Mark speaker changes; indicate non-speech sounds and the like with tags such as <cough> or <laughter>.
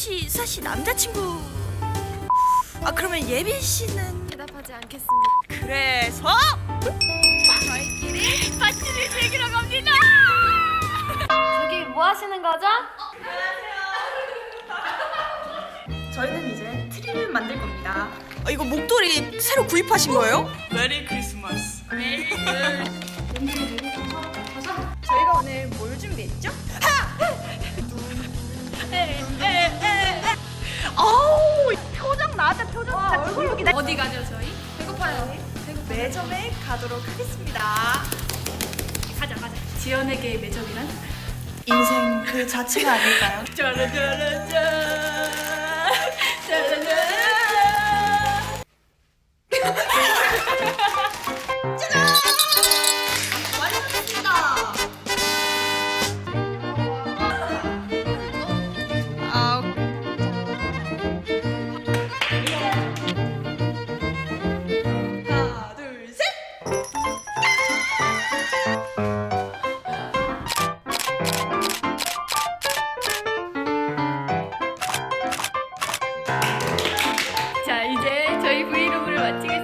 Speaker 1: 혹시 이사 씨 남자친구? 아 그러면 예빈 씨는
Speaker 2: 대답하지 않겠습니다.
Speaker 1: 그래서
Speaker 2: 저희끼리 파티를 즐기러 갑니다. 저기 뭐 하시는 거죠?
Speaker 1: 저희는 이제 트리를 만들 겁니다. 아, 이거 목도리 새로 구입하신 거예요? 메리 크리스마스. 네. <laughs> 저희가 오늘 뭘 준비했죠?
Speaker 2: 어디 가죠 저희? 배고파요.
Speaker 1: 매점에 가도록 하겠습니다.
Speaker 2: 가자 가자. 지연에게 매점이란?
Speaker 1: 인생 그 자체가 아닐까요? <laughs>
Speaker 2: 짜라짜라짜. 짜라짜라. <laughs> 저희 브이로그를 마치겠습니다.